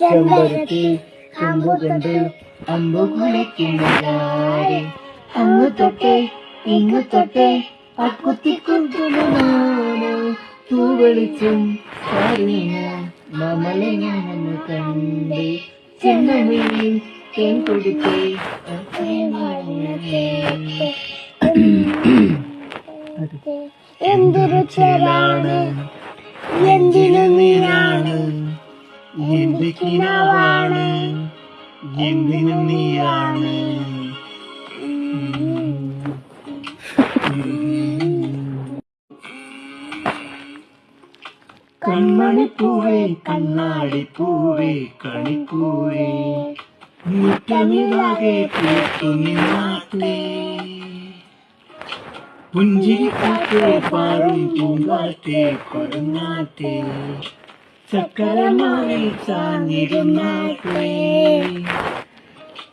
ചെമ്പരത്തി കമ്പുകൊണ്ട് അമ്പു കുളിക്കുന്നതാരെ. അങ്ങു തൊട്ടേ ഇങ്ങു തൊട്ടേ അക്കുത്തിക്കൊണ്ടുമാണ് തൂവളിച്ചും മമലെ ഞാനൊന്ന് കണ്ടേ ചെന്നമിഴിൽ തേൻ കൊടുത്തേ എന്തൊരു ചേലാണ് എന്ത് കിനാവാണ് എന്തിനു നീയാണ്. കൺമണിപ്പൂവേ കണ്ണാടിപ്പൂവേ കണിപ്പൂവേ. മുറ്റമിതാകെ പൂത്തു നിന്നാട്ടേ പുഞ്ചിരിക്കാറ്റേ പാറും പൂങ്കാറ്റേ കൊടുങ്ങാറ്റേ. ചക്കരമാവിൽ ചാഞ്ഞിരുന്നാട്ടേ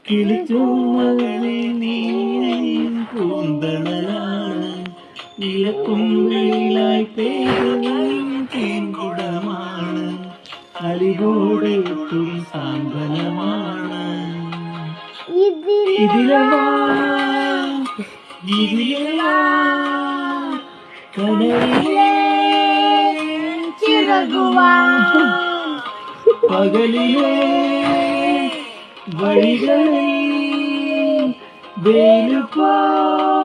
കിളിച്ചൂമകളെ നീ പൂന്തണലാണ്. ഇലക്കുമ്പിളിലായി പേരും കടലിലെ பகவான் பகலிலே வழிகளை வேலுப்பா